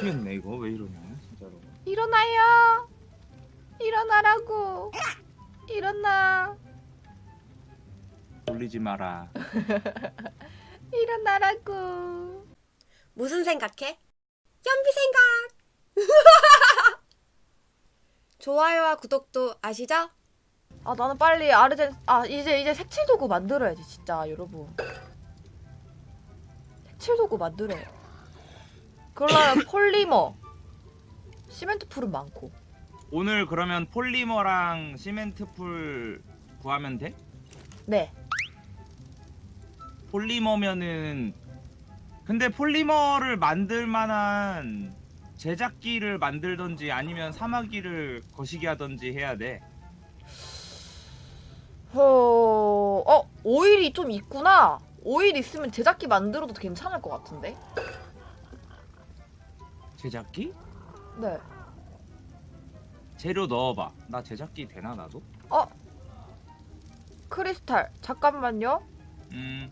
미치겠네 이거 왜 이러냐 진짜로. 일어나요. 일어나라고. 일어나. 돌리지 마라. 일어나라고. 무슨 생각해? 연비 생각! 좋아요와 구독도 아시죠? 아 나는 빨리 아르젠 아 이제 이제 색칠 도구 만들어야지 진짜 여러분. 색칠 도구 만들어요. 그러려면 폴리머, 시멘트 풀은 많고. 오늘 그러면 폴리머랑 시멘트 풀 구하면 돼? 네. 폴리머면은 근데 폴리머를 만들 만한 제작기를 만들던지 아니면 사마귀를 거시기 하던지 해야 돼. 어, 어 오일이 좀 있구나. 오일 있으면 제작기 만들어도 괜찮을 것 같은데. 제작기? 네. 재료 넣어봐. 나 제작기 되나 나도? 어 크리스탈 잠깐만요. 음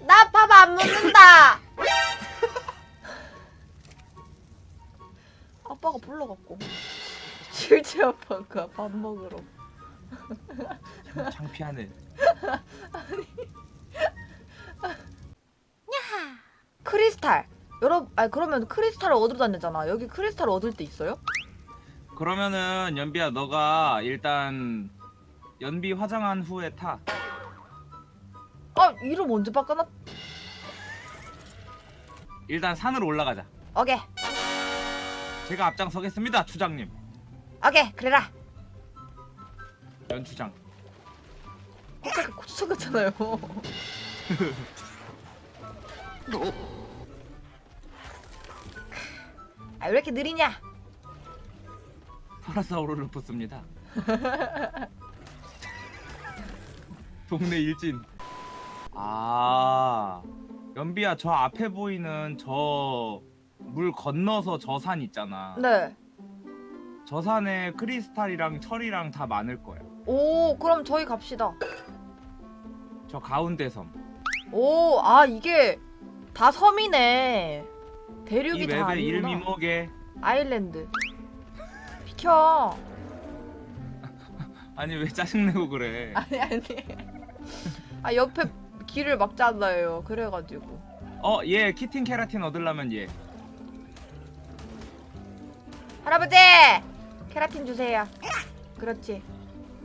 나 밥 안 먹는다. 아빠가 불러갖고 실제 아빠가 밥 먹으러. 창피하네. 크리스탈. 여러분, 아 그러면 크리스탈을 얻으러 다녔잖아. 여기 크리스탈 얻을 때 있어요? 그러면은 연비야 너가 일단 연비 화장한 후에 타. 아 이름 언제 바꿔놨? 일단 산으로 올라가자. 오케이, 제가 앞장서겠습니다, 추장님. 오케이, 그래라. 연추장. 아까 고추장 같잖아요. 아 왜 이렇게 느리냐? 파라사우루루프스입니다. 동네 일진. 아, 연비야 저 앞에 보이는 저 물 건너서 저 산 있잖아. 네. 저 산에 크리스탈이랑 철이랑 다 많을 거야. 오, 그럼 저희 갑시다. 저 가운데 섬. 오, 아 이게 다 섬이네. 대륙이 이다 맵의 이름이 아니구나. 뭐게? 아일랜드. 비켜. 아니 왜 짜증내고 그래? 아니 아니. 아 옆에 길을 막잖아요. 그래가지고. 어, 얘 키틴 케라틴 얻으려면 얘. 할아버지, 케라틴 주세요. 그렇지.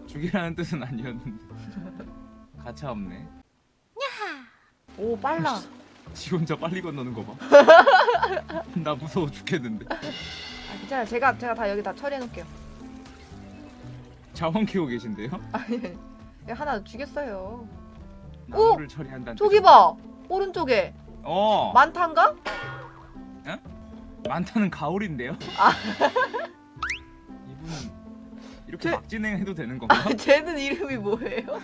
죽이라는 뜻은 아니었는데. 가차 없네. 오 빨라. 지 혼자 빨리 건너는 거 봐. 나 무서워 죽겠는데. 아, 괜찮아. 제가 제가 다 여기 다 처리해 놓을게요. 자원 키우고 계신데요? 아니. 얘 하나 죽였어요. 나무를 처리한다는. 저기 뜻은- 봐. 오른쪽에 어. 많단가? 많다는 가오리인데요? 아. 이분 이렇게 제- 막 진행해도 되는 건가? 아, 쟤는 이름이 뭐예요?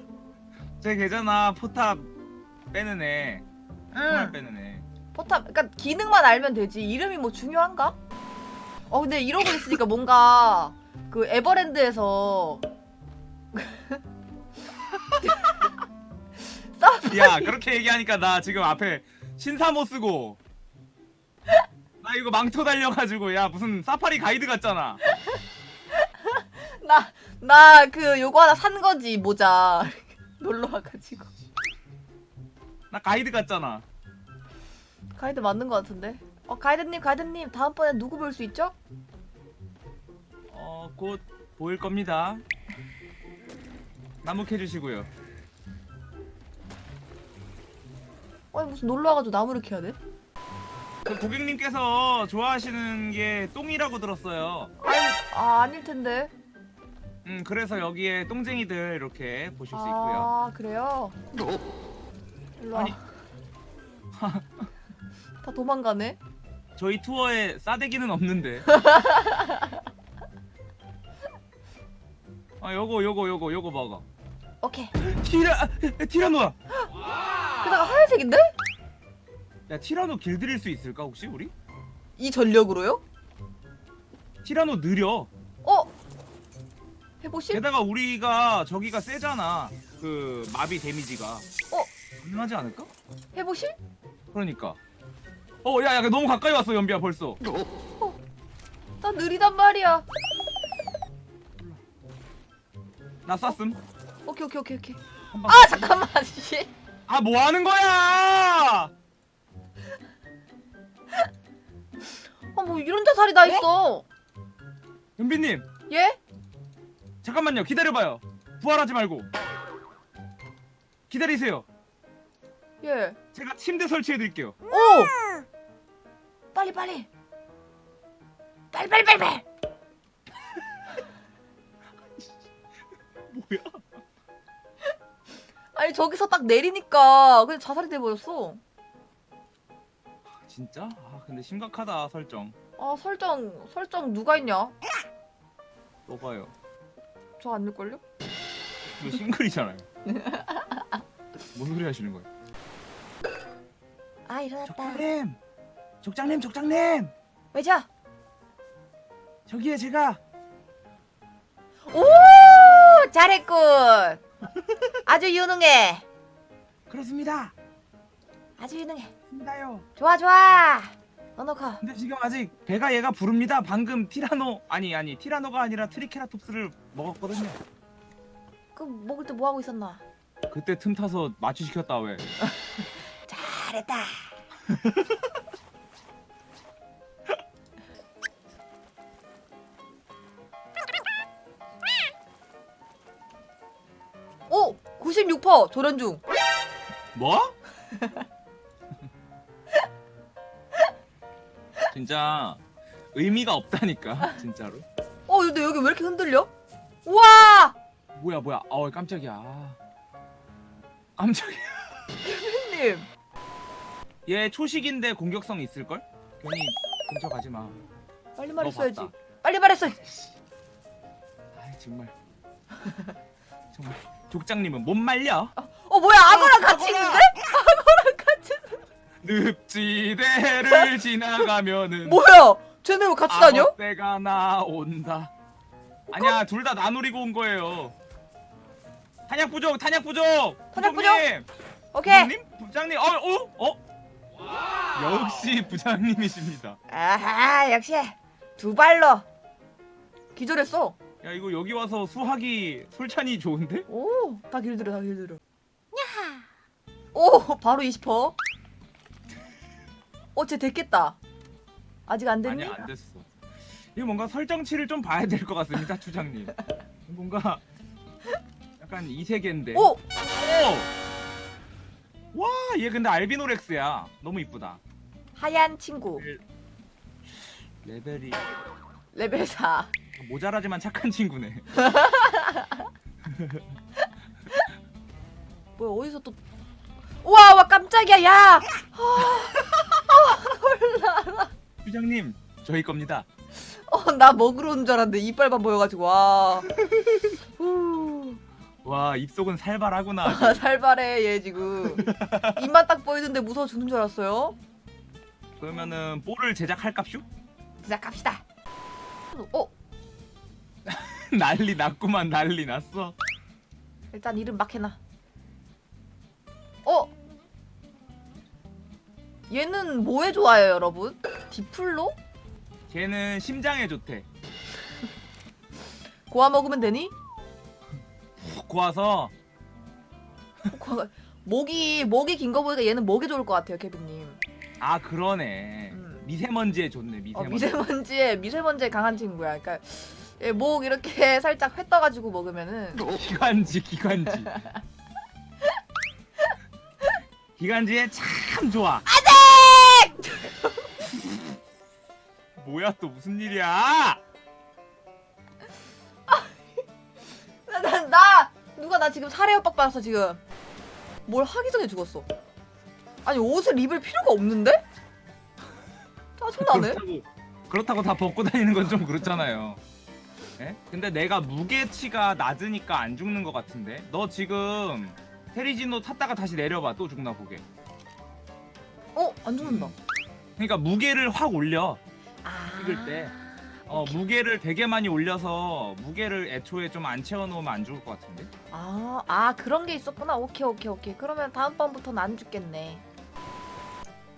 제 계잖아 포탑 빼는 애, 응. 빼는 애. 포탑, 그러니까 기능만 알면 되지. 이름이 뭐 중요한가? 어 근데 이러고 있으니까 뭔가 그 에버랜드에서 싸 야 그렇게 얘기하니까 나 지금 앞에 신사모 쓰고 나 이거 망토 달려가지고 야 무슨 사파리 가이드 같잖아. 나, 나 그 요거 하나 산 거지, 모자. 놀러 와가지고. 나 가이드 같잖아. 가이드 맞는 거 같은데? 어, 가이드님, 가이드님, 다음번에 누구 볼 수 있죠? 어 곧 보일 겁니다. 나무 캐 주시고요. 아니, 무슨 놀러 와가지고 나무를 캐야 돼? 그 고객님께서 좋아하시는 게 똥이라고 들었어요. 아니, 아, 아닐 텐데. 음 그래서 여기에 똥쟁이들 이렇게 보실 수 있고요. 아, 그래요? 일로 와. 아니. 다 도망가네? 저희 투어에 싸대기는 없는데. 아 요거 요거 요거 요거 먹어. 오케이. 티라 아, 티라노야. 게다가 하얀색인데? 야 티라노 길들일 수 있을까 혹시 우리? 이 전력으로요? 티라노 느려. 어? 해보실? 게다가 우리가 저기가 세잖아. 그 마비 데미지가. 어? 가능하지 않을까? 해보실? 그러니까 어, 야, 야, 너무 가까이 왔어, 연비야, 벌써. 나 느리단 말이야. 나 쐈음. 오케이 오케이 오케이 오케이. 한 방. 아 잠깐만 씨. 아, 뭐 하는 거야? 아뭐 이런 자살이 다 있어. 연비님, 예? 잠깐만요. 기다려봐요. 부활하지 말고. 기다리세요. 예. 제가 침대 설치해 드릴게요. 오. 빨리 빨리. 빨리 빨리 빨리 빨리. 뭐야? 아니 저기서 딱 내리니까 그냥 자살이 돼버렸어. 진짜? 아, 근데 심각하다, 설정. 아 설정 설정 누가 있냐? 너봐요. 저 안 될걸요? 이거 싱글이잖아요. 뭔 소리 하시는 거예요? 아 일어났다. 족장님! 족장님, 족장님! 왜죠? 저기에 제가 오 잘했군. 아주 유능해. 그렇습니다. 아주 유능해. 입니다요. 좋아 좋아. 너너커. 근데 지금 아직 배가 얘가 부릅니다. 방금 티라노 아니 아니 티라노가 아니라 트리케라톱스를 먹었거든요. 그 먹을 때 뭐 하고 있었나? 그때 틈 타서 마취 시켰다 왜? 잘했다. 오! 96% 도전 중. 뭐? 진짜 의미가 없다니까 진짜로. 어, 근데 여기 왜 이렇게 흔들려? 우와! 뭐야 뭐야? 어 깜짝이야. 깜짝이야. 님. 얘 초식인데 공격성 있을 걸? 괜히 근처 가지 마. 빨리 너 말했어야지. 봤다. 빨리 말했어야지. 아이 정말. 정말 족장님은 못 말려. 어, 뭐야? 악어랑 같이! 있는데? 악어랑 같이. 늪지대를 지나가면은 뭐야? 쟤네 왜 같이 다녀? 악어떼가 나온다. 아니야 둘 다 나누리고 온 거예요. 탄약 부족, 탄약 부족. 탄약 부장님! 오케이. 부장님, 부장님, 어, 어, 어? 역시 부장님이십니다. 아하, 역시 두 발로 기절했어. 야 이거 여기 와서 수학이 솔찬이 좋은데? 오, 다 길들여, 다 길들여. 오, 바로 20%. 어, 쟤 됐겠다. 아직 안 됐니? 아니야 안 됐어. 이거 뭔가 설정치를 좀 봐야 될 것 같습니다, 추장님. 뭔가 약간 이 세계인데. 오, 오! 와, 얘 근데 알비노렉스야. 너무 이쁘다. 하얀 친구. 레벨이 레벨 4. 모자라지만 착한 친구네. 뭐야, 어디서 또. 우와, 와, 깜짝이야, 야! 추장님, 저희 겁니다. 어, 나 먹으러 온 줄 알았는데 이빨만 보여가지고, 와. 후. 와, 입속은 살벌하구나. 아, 살발해, 얘 지금. 입만 딱 보이는데 무서워 죽는 줄 알았어요. 그러면은 볼을 제작할깝쇼? 시작합시다. 어, 난리 났구만, 난리 났어. 일단 이름 막 해놔. 어? 얘는 뭐에 좋아요, 여러분? 디플로? 걔는 심장에 좋대. 고아 먹으면 되니? 푹 고와서 고아- 목이 목이 긴 거 보니까 얘는 목에 좋을 것 같아요, 케빈님. 아 그러네. 음. 미세먼지에 좋네, 어, 미세먼지. 미세먼지에 미세먼지에 강한 친구야. 그러니까 얘목 이렇게 살짝 회 떠가지고 먹으면은 기관지, 기관지. 기관지에 참 좋아. 안돼! 뭐야 또 무슨 일이야? 나, 나, 나 누가 나 지금 살해 협박 받았어 지금. 뭘 하기 전에 죽었어. 아니 옷을 입을 필요가 없는데? 짜증나네. 그렇다고 그렇다고 다 벗고 다니는 건 좀 그렇잖아요. 예? 근데 내가 무게치가 낮으니까 안 죽는 것 같은데. 너 지금 테리지노 탔다가 다시 내려봐. 또 죽나 보게. 어? 안 죽는다. 그러니까 무게를 확 올려. 아. 찍을 때. 어 무게를 되게 많이 올려서 무게를 애초에 좀 안 채워놓으면 안 죽을 것 같은데. 아, 아 그런 게 있었구나. 오케이, 오케이, 오케이. 그러면 다음번부터는 안 죽겠네.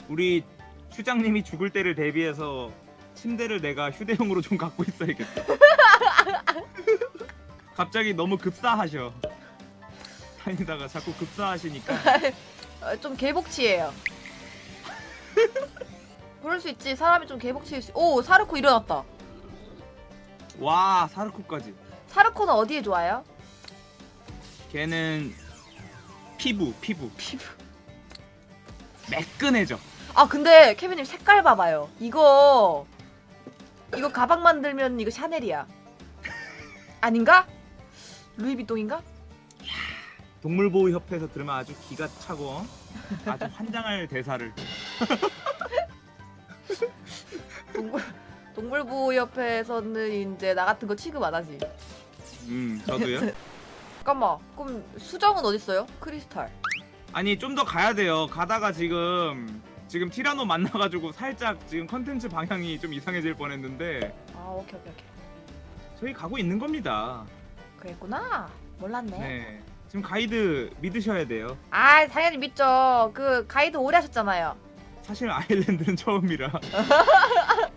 우리 추장님이 죽을 때를 대비해서 침대를 내가 휴대용으로 좀 갖고 있어야겠다. 갑자기 너무 급사하셔. 다니다가 자꾸 급사하시니까 어, 좀 개복치예요. 그럴 수 있지. 사람이 좀 개복치일 수. 오 사르코 일어났다. 와 사르코까지. 사르코는 어디에 좋아요? 걔는 피부 피부 피부 매끈해져. 아 근데 케빈님 색깔 봐봐요. 이거 이거 가방 만들면 이거 샤넬이야. 아닌가? 루이비통인가? 동물보호협회에서 들으면 아주 기가 차고 어? 아주 환장할 대사를. 동물 동물보호협회에서는 이제 나 같은 거 취급 안 하지. 음 저도요. 잠깐만. 그럼 수정은 어디 있어요? 크리스탈. 아니 좀 더 가야 돼요. 가다가 지금 지금 티라노 만나가지고 살짝 지금 컨텐츠 방향이 좀 이상해질 뻔했는데 아 오케이 오케이 오케이. 저희 가고 있는 겁니다. 그랬구나. 몰랐네. 네. 지금 가이드 믿으셔야 돼요. 아 당연히 믿죠. 그 가이드 오래 하셨잖아요. 사실 아일랜드는 처음이라.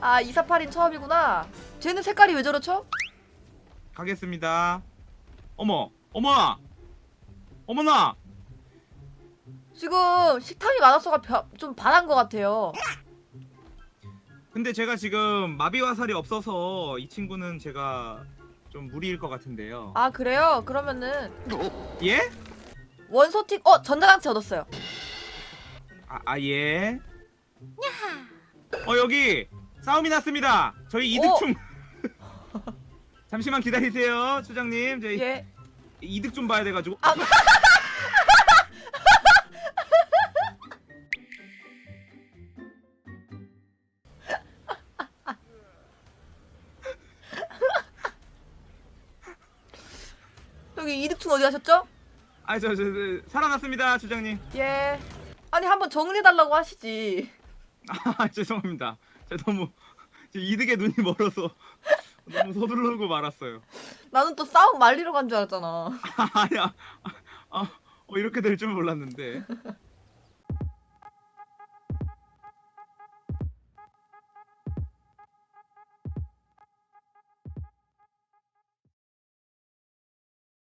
아 이사팔인 처음이구나. 쟤는 색깔이 왜 저렇죠? 가겠습니다. 어머, 어머나, 어머나. 지금 식탐이 많아서가 벼- 좀 반한 것 같아요. 근데 제가 지금 마비 화살이 없어서 이 친구는 제가 좀 무리일 것 같은데요. 아 그래요? 그러면은 예? 원소틱 어 전자장치 얻었어요. 아, 아 예. 어 여기 싸움이 났습니다. 저희 이득충. 잠시만 기다리세요, 추장님. 저희 예. 이득 좀 봐야 돼가지고. 아. 여기 이득충 어디 가셨죠? 아, 저, 저, 저 살아났습니다, 추장님. 예. 아니 한번 정리해달라고 하시지. 아, 죄송합니다. 제가 너무 이득에 눈이 멀어서 너무 서둘르고 말았어요. 나는 또 싸움 말리러 간 줄 알았잖아. 아니야. 아, 어, 이렇게 될 줄 몰랐는데.